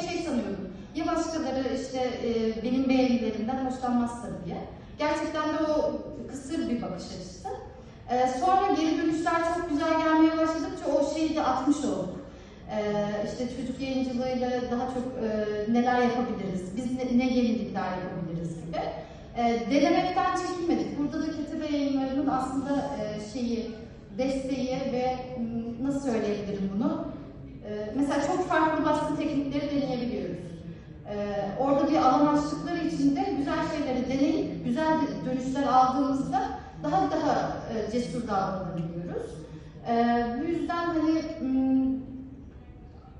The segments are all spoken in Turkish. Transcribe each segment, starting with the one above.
şey sanıyordum. Ya başkaları işte e, benim beğenilerimden hoşlanmazsa diye. Gerçekten de o kısır bir bakış açısı. E, sonra geri dönüşler çok güzel gelmeye başladıkça o şeyi de atmış olduk. E, işte çocuk yayıncılığıyla daha çok e, neler yapabiliriz, biz ne, ne yenilikler yapabiliriz gibi. E, denemekten çekinmedik. Burada da Ketebe yayınlarının aslında e, şeyi, desteği ve nasıl söyleyebilirim bunu? E, mesela çok farklı baskı teknikleri deneyebiliyoruz. E, orada bir alan açtıkları için de güzel şeyleri deneyip güzel dönüşler aldığımızda daha daha e, cesur davranabiliyoruz. E, bu yüzden hani m,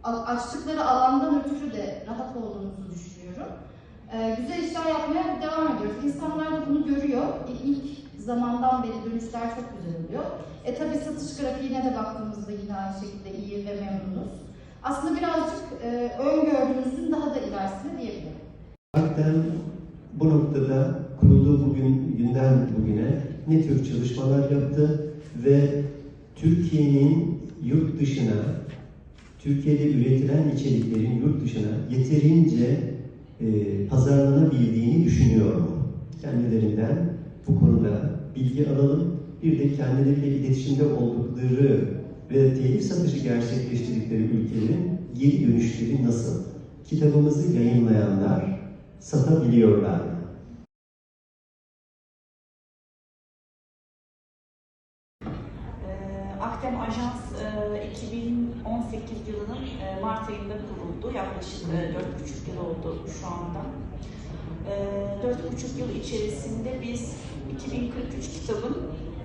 a- açtıkları alandan ötürü de rahat olduğumuzu düşünüyorum. Güzel işler yapmaya devam ediyoruz. İnsanlar da bunu görüyor. İlk zamandan beri dönüşler çok güzel oluyor. E tabi satış grafiğine de baktığımızda yine aynı şekilde iyi ve memnunuz. Aslında birazcık e, öngördüğümüzün daha da ilerisine diyebilirim. Hakikaten bu noktada kurulduğu bugün günden bugüne ne tür çalışmalar yaptı ve Türkiye'nin yurt dışına, Türkiye'de üretilen içeriklerin yurt dışına yeterince e, pazarlanabildiğini düşünüyor mu? Kendilerinden bu konuda bilgi alalım. Bir de kendileriyle iletişimde oldukları ve telif satışı gerçekleştirdikleri ülkelerin geri dönüşleri nasıl? Kitabımızı yayınlayanlar satabiliyorlar? Ee, Akdem Ajans e, 2018 yılının e, Mart ayında kuruldu. Yaklaşık e, 4,5 yıl oldu şu anda. E, 4,5 yıl içerisinde biz 2043 kitabın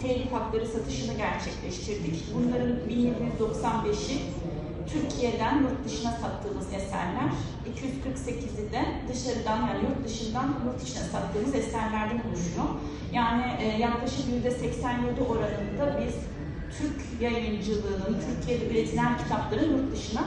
telif hakları satışını gerçekleştirdik. Bunların 1795'i Türkiye'den yurt dışına sattığımız eserler, 248'i de dışarıdan yani yurt dışından yurt içine sattığımız eserlerden oluşuyor. Yani e, yaklaşık %87 oranında biz Türk yayıncılığının, Türkiye'de üretilen kitapların yurt dışına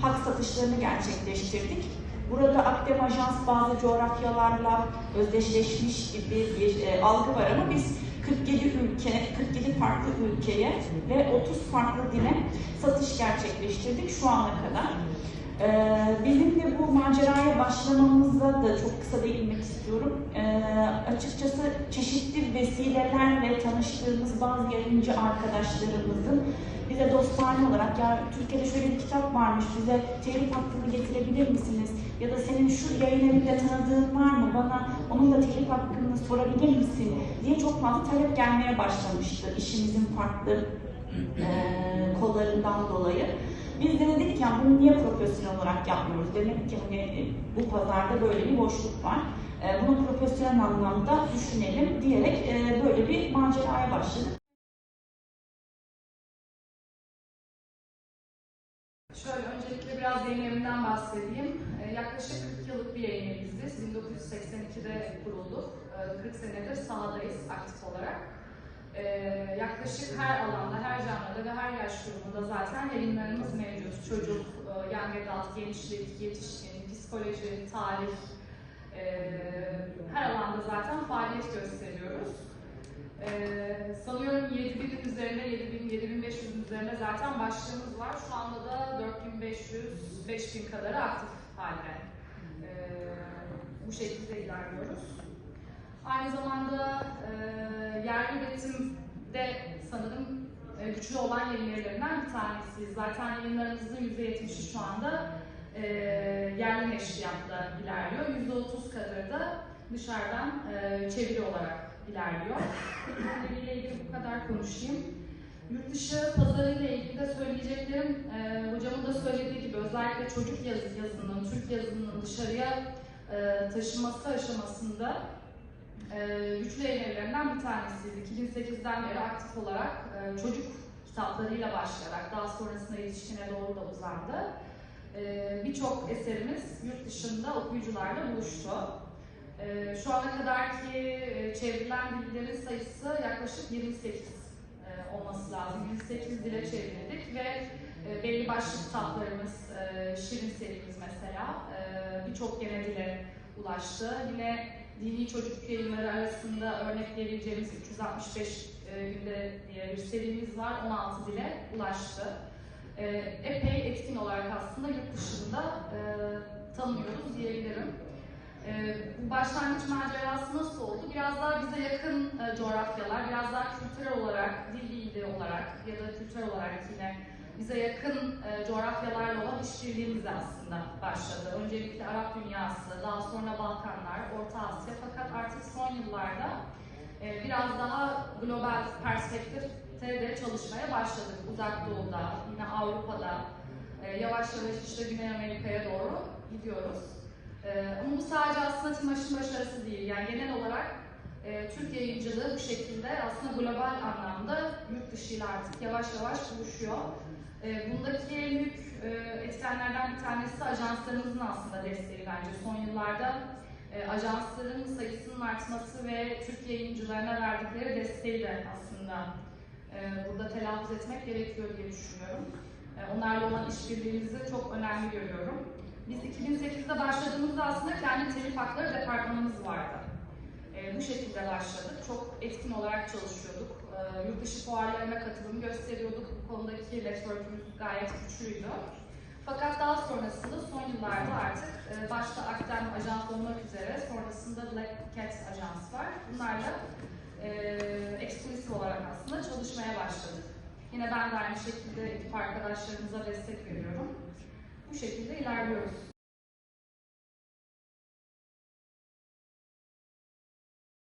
hak satışlarını gerçekleştirdik. Burada Akdem Ajans bazı coğrafyalarla özdeşleşmiş gibi bir e, algı var ama biz 47 ülke, 47 farklı ülkeye ve 30 farklı dile satış gerçekleştirdik şu ana kadar. Ee, bizim de bu maceraya başlamamıza da çok kısa değinmek istiyorum. Ee, açıkçası çeşitli vesilelerle tanıştığımız bazı yayıncı arkadaşlarımızın bize dostane olarak ya Türkiye'de şöyle bir kitap varmış bize telif hakkını getirebilir misiniz? Ya da senin şu yayın evinde tanıdığın var mı? Bana onun da telif hakkını sorabilir misin? diye çok fazla talep gelmeye başlamıştı işimizin farklı e, kollarından dolayı. Biz de dedik yani bunu niye profesyonel olarak yapmıyoruz? Demek ki hani e, bu pazarda böyle bir boşluk var. E, bunu profesyonel anlamda düşünelim diyerek e, böyle bir maceraya başladık. Şöyle öncelikle biraz yayın evinden bahsedeyim. Ee, yaklaşık 40 yıllık bir yayın eviyiz biz. 1982'de kurulduk. Ee, 40 senedir sahadayız aktif olarak. Ee, yaklaşık her alanda, her canlıda ve her yaş grubunda zaten yayınlarımız mevcut. Çocuk, e, young adult, gençlik, yetişkin, psikoloji, tarih, e, her alanda zaten faaliyet gösteriyoruz. Ee, sanıyorum 7000'in üzerinde, 7000, 7500'ün üzerinde zaten başlığımız var. Şu anda da 4500, 5000 kadarı aktif halde. Ee, bu şekilde ilerliyoruz. Aynı zamanda e, yerli üretimde sanırım e, güçlü olan yayın evlerinden bir tanesiyiz. Zaten yayınlarımızın %70'i şu anda e, yerli neşriyatta ilerliyor. %30 kadar da dışarıdan e, çeviri olarak ilerliyor. Ürünleriyle ilgili bu kadar konuşayım. Yurt dışı pazarıyla ilgili de söyleyeceklerim, e, hocamın da söylediği gibi özellikle çocuk yazı, yazının, Türk yazının dışarıya e, taşıması aşamasında e, güçlü evlerinden bir tanesiydi. 2008'den beri aktif olarak e, çocuk kitaplarıyla başlayarak daha sonrasında yetişkine doğru da uzandı. E, Birçok eserimiz yurt dışında okuyucularla buluştu. Ee, şu ana kadarki e, çevrilen dillerin sayısı yaklaşık 28 e, olması lazım. 28 dile çevrildik ve e, belli başlı kitaplarımız, e, Şirin serimiz mesela e, birçok gene dile ulaştı. Yine dini çocuk yayınları arasında örnek verebileceğimiz 365 e, günde diye bir serimiz var. 16 dile ulaştı. E, epey etkin olarak aslında yurt dışında e, tanımıyoruz diyebilirim. Bu başlangıç macerası nasıl oldu? Biraz daha bize yakın coğrafyalar, biraz daha kültürel olarak, dil olarak ya da kültürel olarak yine bize yakın e, coğrafyalarla olan işbirliğimiz aslında başladı. Öncelikle Arap dünyası, daha sonra Balkanlar, Orta Asya fakat artık son yıllarda e, biraz daha global perspektifte de çalışmaya başladık. Uzak Doğu'da, yine Avrupa'da, e, yavaş yavaş işte Güney Amerika'ya doğru gidiyoruz. E, ama bu sadece aslında TİMAŞ'ın başarısı değil. Yani genel olarak e, Türk yayıncılığı bu şekilde aslında global anlamda yurt dışıyla artık yavaş yavaş buluşuyor. E, bundaki büyük e, etkenlerden bir tanesi ajanslarımızın aslında desteği bence. Son yıllarda e, ajansların sayısının artması ve Türk yayıncılarına verdikleri desteği de aslında e, burada telaffuz etmek gerekiyor diye düşünüyorum. Onlarla olan işbirliğimizi çok önemli görüyorum. Biz 2008'de başladığımızda aslında kendi telif hakları departmanımız vardı. E, bu şekilde başladık. Çok etkin olarak çalışıyorduk. E, yurt dışı fuarlarına katılım gösteriyorduk. Bu konudaki network'ümüz gayet güçlüydü. Fakat daha sonrasında son yıllarda artık e, başta Aktem Ajans olmak üzere sonrasında Black Cat Ajans var. Bunlarla e, eksklusif olarak aslında çalışmaya başladık. Yine ben de aynı şekilde ekip arkadaşlarımıza destek veriyorum. Bu şekilde ilerliyoruz.